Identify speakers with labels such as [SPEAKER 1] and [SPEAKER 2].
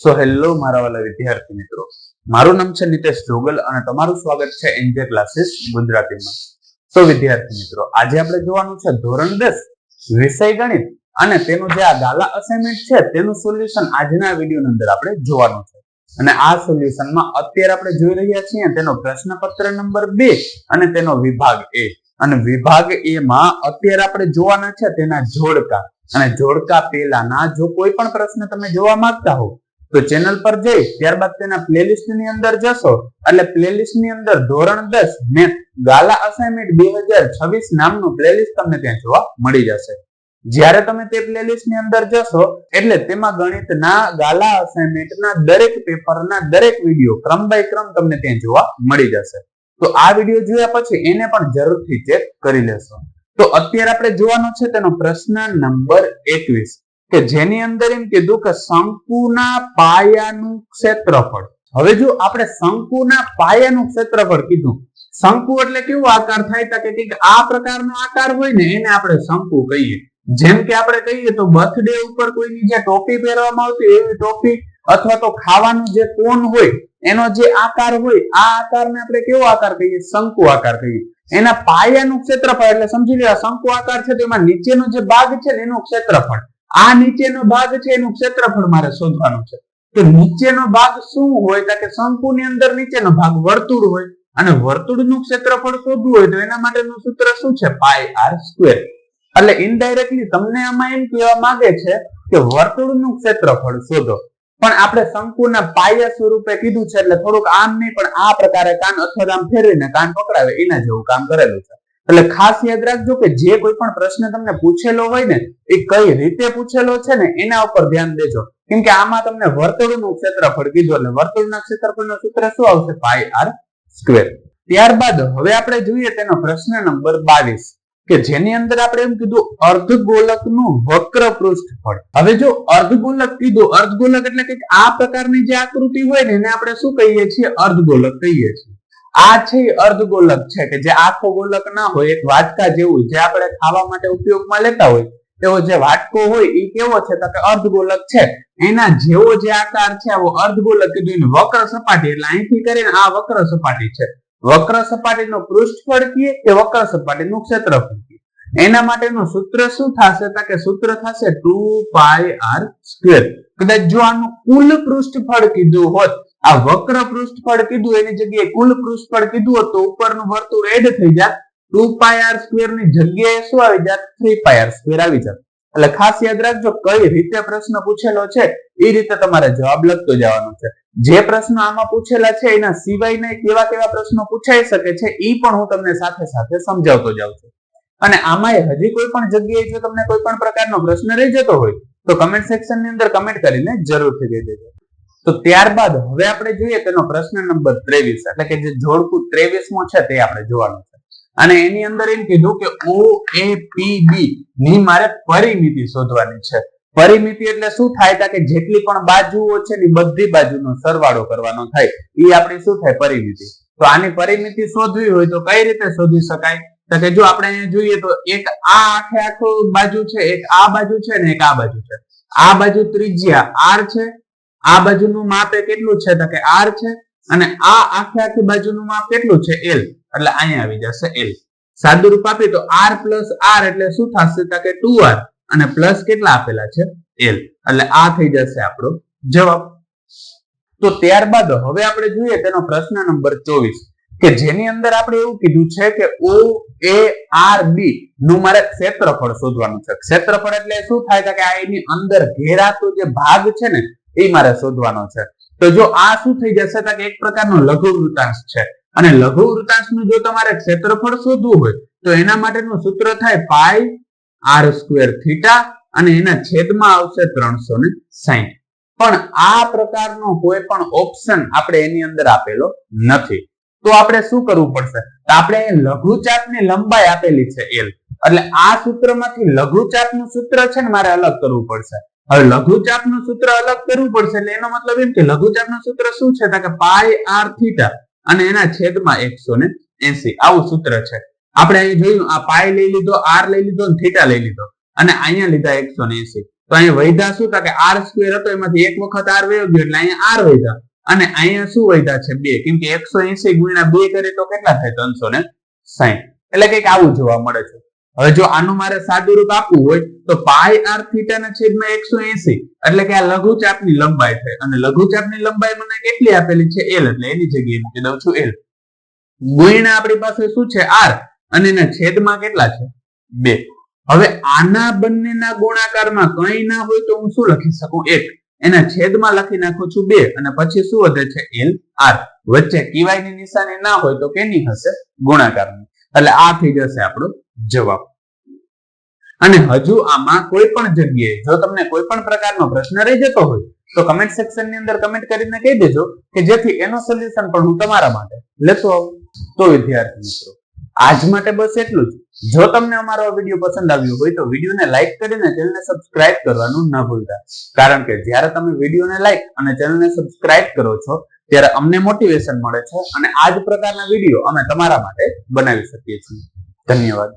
[SPEAKER 1] So hello મારા વાલા વિદ્યાર્થી મિત્રો. મારું નામ છે નિતેશ જોગલ અને તમારું સ્વાગત છે એનજે ક્લાસીસ ગુજરાતીમાં. તો વિદ્યાર્થી મિત્રો, આજે આપણે જોવાનું છે ધોરણ દસ, વિષય ગણિત. અને તેનું જે આ ગાલા અસાઇનમેન્ટ છે, તેનું સોલ્યુશન આજના વિડીયોની અંદર આપણે જોવાનું છે. અને આ સોલ્યુશનમાં અત્યારે આપણે જોઈ રહ્યા છીએ તેનો પ્રશ્નપત્ર નંબર બે અને તેનો વિભાગ એ. અને વિભાગ એ માં અત્યારે આપણે જોવાના છે તેના જોડકા. અને જોડકા પહેલાના જો કોઈ પણ પ્રશ્ન તમે જોવા માંગતા હો તો ચેનલ પર જઈ, ત્યારબાદ તેના પ્લેલિસ્ટની અંદર જશો. એટલે પ્લેલિસ્ટની અંદર ધોરણ દસ મેથ ગાલા અસાઇનમેન્ટ બે હજાર છવ્વીસ નામનું પ્લેલિસ્ટ તમને ત્યાં જોવા મળી જશે. જ્યારે તમે તે પ્લેલિસ્ટની અંદર જશો, એટલે તેમાં ગણિતના, ગાલા અસાઇનમેન્ટના દરેક પેપરના દરેક વીડિયો ક્રમ બાય ક્રમ તમને ત્યાં જોવા મળી જશે. તો આ વીડિયો જોયા પછી એને પણ જરૂરથી ચેક કરી લેશો. તો અત્યારે આપણે જોવાનો છે તેનો પ્રશ્ન નંબર એકવીસ. કે જેની અંદર એમ કીધું કે શંકુના પાયાનું ક્ષેત્રફળ. હવે જો આપણે શંકુના પાયાનું ક્ષેત્રફળ કીધું, શંકુ એટલે કેવો આકાર થાય? કે આ પ્રકારનો આકાર હોય ને, એને આપણે શંકુ કહીએ. જેમ કે આપણે કહીએ તો બર્થડે ઉપર કોઈની જે ટોપી પહેરવામાં આવતી એવી ટોપી અથવા તો ખાવાનું જે કોન હોય, એનો જે આકાર હોય, આ આકારને આપણે કેવો આકાર કહીએ? શંકુ આકાર કહીએ. એના પાયાનું ક્ષેત્રફળ એટલે સમજી લો શંકુ આકાર છે તો એમાં નીચેનો જે ભાગ છે ને, એનું ક્ષેત્રફળ. આ નીચેનો ભાગ છે, એનું ક્ષેત્રફળ મારે શોધવાનું છે. તો નીચેનો ભાગ શું હોય? કે શંકુની અંદર નીચેનો ભાગ વર્તુળ હોય. અને વર્તુળનું ક્ષેત્રફળ શોધવું હોય તો એના માટેનું સૂત્ર શું છે? Pi r square. એટલે ઇનડાયરેક્ટલી તમને આમાં એમ કહેવા માંગે છે કે વર્તુળનું ક્ષેત્રફળ શોધો. પણ આપણે શંકુના પાયા સ્વરૂપે કીધું છે, એટલે થોડુંક આમ નહીં, પણ આ પ્રકારે કાન અથવા આમ ફેરવીને કાન પકડાવે, એના જેવું કામ કરેલું છે. એટલે ખાસ યાદ રાખજો કે જે કોઈ પણ પ્રશ્ન તમને પૂછેલો હોય ને, એ કઈ રીતે પૂછેલો છે ને, એના ઉપર ધ્યાન દેજો. કેમ કે આમાં તમને વર્તુળનું ક્ષેત્રફળ કીધું, એટલે વર્તુળના ક્ષેત્રફળનું સૂત્ર શું આવશે? પાઈ આર સ્ક્વેર ત્યારબાદ હવે આપણે જોઈએ તેનો પ્રશ્ન નંબર બાવીસ, કે જેની અંદર આપણે એમ કીધું, અર્ધગોલકનું વક્ર પૃષ્ઠફળ હવે જો અર્ધગોલક કીધું, અર્ધગોલક એટલે કે આ પ્રકારની જે આકૃતિ હોય ને, એને આપણે શું કહીએ છીએ? અર્ધગોલક કહીએ છીએ. આ છે અર્ધ અર્ધગોલક છે કે જે આખો ગોલક ના હોય, એક વાટકા જેવું જે આપણે ખાવા માટે ઉપયોગમાં લેતા હોય તેવો જે વાટકો હોય એ કેવો છે તો કે અર્ધગોલક છે. એના જેવો જે આકાર છે, આવો અર્ધગોલક કીધું વક્ર સપાટી, એટલે અહીંથી કરીને આ વક્ર સપાટી છે. વક્ર સપાટીનું પૃષ્ઠફળ કીએ કે વક્ર સપાટીનું ક્ષેત્રફળ કીએ? એના માટેનું સૂત્ર શું થશે તો કે સૂત્ર થશે ટુ પાય આર સ્ક્વેર. કદાચ જો આનું કુલ પૃષ્ઠફળ કીધું હોત આ વક્ર પૃષ્ઠફળ કીધું, એની જગ્યાએ કુલ પૃષ્ઠફળ કીધું હતું, ઉપરનું વર્તુળ એડ થઈ જાય ટુ પાય આર સ્ક્વેરની જગ્યાએ શું આવી જાય થ્રી પાય આર સ્ક્વેર આવી જાય એટલે ખાસ યાદ રાખજો, કઈ રીતે પ્રશ્ન પૂછેલો છે, એ રીતે તમારે જવાબ લખતો જવાનો છે. જે પ્રશ્ન આમાં પૂછેલા છે, એના સિવાયના કેવા કેવા પ્રશ્નો પૂછાઈ શકે છે એ પણ હું તમને સાથે સાથે સમજાવતો જાઉં છું. અને આમાં હજી કોઈ પણ જગ્યાએ જો તમને કોઈ પણ પ્રકારનો પ્રશ્ન રહી જતો હોય, તો કમેન્ટ સેક્શનની અંદર કમેન્ટ કરીને જરૂરથી દઈ દેજો. તો ત્યારબાદ હવે આપણે જોઈએ તેનો પ્રશ્ન નંબર ત્રેવીસ, એટલે કે જે જોડકું ત્રેવીસમો છે તે આપણે જોવાનું છે. અને એની અંદર એમ કીધું કે ઓ એ પી બી ની મારે પરિમિતિ શોધવાની છે. પરિમિતિ એટલે શું થાય? કે જેટલી પણ બાજુઓ છે ને બધી બાજુનો સરવાળો કરવાનો થાય. એ આપણી શું થાય? પરિમિતિ. તો આની પરિમિતિ શોધવી હોય તો કઈ રીતે શોધી શકાય? તો કે જો આપણે અહીંયા જોઈએ તો એક આ આખે આખો બાજુ છે, એક આ બાજુ છે ને એક આ બાજુ છે. આ બાજુ ત્રિજ્યા આર છે આ બાજુનું માપ કેટલું છે? તો કે આર છે. અને આ આખે આખી બાજુનું માપ કેટલું છે? એલ એટલે અહીંયા આવી જશે એલ સાદું રૂપ આપીએ તો આર પ્લસ આર એટલે શું થશે? તો કે ટુ આર અને પ્લસ કેટલા આપેલા છે? એલ એટલે આ થઈ જશે આપણો જવાબ. તો ત્યારબાદ હવે આપણે જોઈએ તેનો પ્રશ્ન નંબર ચોવીસ. કે જેની અંદર આપણે એવું કીધું છે કે ઓ એ આર બી નું મારે ક્ષેત્રફળ શોધવાનું છે. ક્ષેત્રફળ એટલે શું થાય? કે આ એની અંદર ઘેરાતો જે ભાગ છે ને એ મારે શોધવાનો છે. તો જો આ શું થઈ જશે તો એક પ્રકારનો લઘુ વૃતાંશ છે. અને લઘુ વૃતાંશનું જો તમારે ક્ષેત્રફળ શોધવું હોય, તો એના માટેનું સૂત્ર થાય પાઈ આર સ્ક્વેર થીટા અને એના છેદમાં આવશે ત્રણસો ને સાહીઠ પણ આ પ્રકારનો કોઈ પણ ઓપ્શન આપણે એની અંદર આપેલો નથી. તો આપણે શું કરવું પડશે? તો આપણે લઘુચાપની લંબાઈ આપેલી છે એલ એટલે આ સૂત્રમાંથી લઘુચાપનું સૂત્ર છે ને મારે અલગ કરવું પડશે. હવે લઘુચાપનું સૂત્ર અલગ કરવું પડશે એટલે એનો મતલબ એમ કે લઘુચાપનું સૂત્ર શું છે? પાઈ આર થીટા અને એના છેદમાં એકસો ને એસી. આવું સૂત્ર છે. આપણે અહીં જોયું, આ પાય લઈ લીધો, આર લઈ લીધો થીટા લઈ લીધો. અને અહીંયા લીધા એકસો ને એસી. તો અહીંયા વૈધા શું? કે આર સ્ક્વેર હતો, એમાંથી એક વખત આર વયો ગયો એટલે અહીંયા આર વૈધા. અને અહીંયા શું વૈધા છે? બે. કેમ કે એકસો એસી ગુણ્યા બે કરે તો કેટલા થાય? ત્રણસો ને સાહીઠ એટલે કંઈક આવું જોવા મળે છે. હવે જો આનું મારે સાદું રૂપ આપવું હોય, તો પાઈ આર થીટા ના છેદમાં એકસો એસી. એટલે કે આ લઘુચાપની લંબાઈ થાય અને લઘુચાપની લંબાઈ મને કેટલી આપેલી છે? એલ એટલે એની જગ્યાએ મૂકી દઉં છું એલ ગુણ્યા આપણી પાસે શું છે? આર અને એના છેદમાં કેટલા છે? બે. હવે આના બંનેના ગુણાકારમાં કંઈ ના હોય તો હું શું લખી શકું? એક. એના છેદમાં લખી નાખું છું બે. અને પછી શું વધે છે? એલ આર વચ્ચે કિવાયની નિશાની ના હોય તો કેની હશે? ગુણાકારની. એટલે આ થઈ જશે આપણો જવાબ. અને હજુ આમાં કોઈ પણ જગ્યાએ, જો તમને કોઈ પણ પ્રકારનો પ્રશ્ન રહી જતો હોય, તો કમેન્ટ સેક્શનની અંદર કમેન્ટ કરીને કહી દેજો કે જેથી એનો સોલ્યુશન પણ હું તમારા માટે લેતો આવું. તો વિદ્યાર્થી મિત્રો, આજ માટે બસ એટલું જ. જો તમને અમારો આ વીડિયો પસંદ આવ્યો હોય, તો વિડીયોને લાઇક કરીને ચેનલને સબસ્ક્રાઇબ કરવાનું ન ભૂલતા. કારણ કે જ્યારે તમે વિડીયોને લાઇક અને ચેનલને સબસ્ક્રાઇબ કરો છો, ત્યારે અમને મોટિવેશન મળે છે અને આ જ પ્રકારના વીડિયો અમે તમારા માટે બનાવી શકીએ છીએ. ધન્યવાદ.